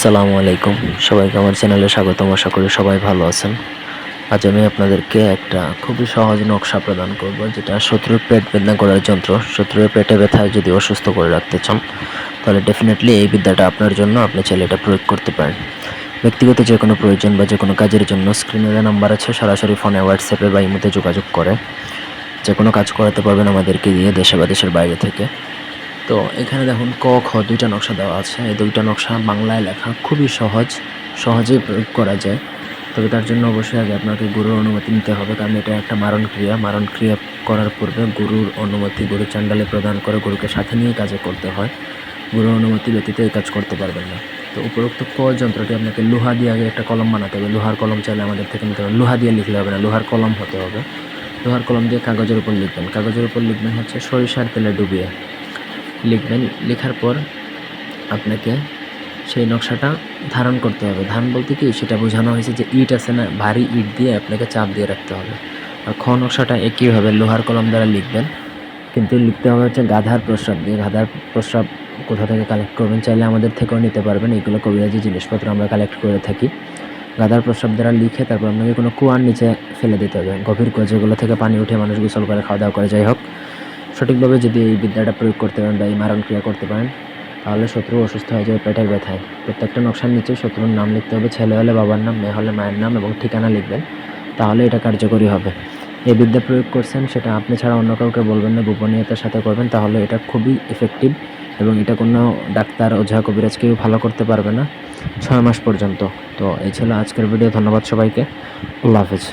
আসসালামু আলাইকুম। সবাইকে আমার চ্যানেলে স্বাগতম। আশা করি সবাই ভালো আছেন। আজ আমি আপনাদেরকে একটা খুবই সহজ নকশা প্রদান করব, যেটা শত্রুর পেট বেদনা করার যন্ত্র। শত্রুর পেটে ব্যথায় যদি অসুস্থ করে রাখতে চান, তাহলে ডেফিনেটলি এই বিদ্যাটা আপনার জন্য আপনি চাইলে এটা প্রয়োগ করতে পারেন। ব্যক্তিগত যে কোনো প্রয়োজন বা যে কোনো কাজের জন্য স্ক্রিনে যে নাম্বার আছে, সরাসরি ফোনে হোয়াটসঅ্যাপে বা ইমোতে যোগাযোগ করে। যে কোনো কাজ করাতে পারবেন আমাদেরকে দিয়ে দেশে বা দেশের বাইরে থেকে। তো এখানে দেখুন ক, খ দুইটা নকশা দেওয়া আছে। এই দুইটা নকশা বাংলায় লেখা খুবই সহজ, সহজেই প্রয়োগ করা যায়। তবে তার জন্য অবশ্যই আগে আপনাকে গুরুর অনুমতি নিতে হবে, কারণ এটা একটা মারণ ক্রিয়া। মারণ ক্রিয়া করার পূর্বে গুরুর অনুমতি গুরু চান্ডালে প্রদান করে গুরুকে সাথে নিয়ে কাজে করতে হয়। গুরুর অনুমতি ব্যতীত এই কাজ করতে পারবেন না। তো উপরোক্ত ক যন্ত্রটি আপনাকে লোহা দিয়ে আগে একটা কলম বানাতে হবে। লোহার কলম চাইলে আমাদের থেকে নিতে হবে। লোহা দিয়ে লিখলে হবে না, লোহার কলম হতে হবে। লোহার কলম দিয়ে কাগজের উপর লিখবেন। কাগজের উপর লিখবেন হচ্ছে সরিষার তেলে ডুবিয়ে। লিখবেন। লেখার পর আপনাকে সেই নকশাটা ধারণ করতে হবে। ধারণ বলতে কি? সেটা বোঝানো হয়েছে যে ইট আছে না, ভারী ইট দিয়ে আপনাকে চাপ দিয়ে রাখতে হবে। আর খ নকশাটা একইভাবে লোহার কলম দ্বারা লিখবেন। কিন্তু লিখতে হবে হচ্ছে গাধার প্রস্রাব দিয়ে। গাধার প্রস্রাব কোথা থেকে কালেক্ট করবেন? চাইলে আমাদের থেকেও নিতে পারবেন। এগুলো কবিরাজি জিনিসপত্র আমরা কালেক্ট করে থাকি। গাধার প্রস্রাব দ্বারা লিখে তারপর আপনাকে কোনো কুয়ার নিচে ফেলে দিতে হবে। গভীর কুয়া যেগুলো থেকে পানি উঠে মানুষ গোসল করে খাওয়া দাওয়া করে, যাই হোক। সঠিকভাবে যদি এই বিদ্যাটা প্রয়োগ করতে পারেন বা এই মারণ ক্রিয়া করতে পারেন, তাহলে শত্রু অসুস্থ হয়ে যাবে, পেটের ব্যথায়। প্রত্যেকটা নকশার নিচে শত্রুর নাম লিখতে হবে, ছেলে হলে বাবার নাম, মেয়ে হলে মায়ের নাম এবং ঠিকানা লিখবেন, তাহলে এটা কার্যকরী হবে। এই বিদ্যা প্রয়োগ করছেন, সেটা আপনি ছাড়া অন্য কাউকে বলবেন না, গোপনীয়তার সাথে করবেন, তাহলে এটা খুবই ইফেক্টিভ এবং এটা কোনো ডাক্তার ওঝা কবিরাজ কেউ ভালো করতে পারবে না ছয় মাস পর্যন্ত। তো এই ছিল আজকের ভিডিও, ধন্যবাদ সবাইকে। আল্লাহ হাফেজ।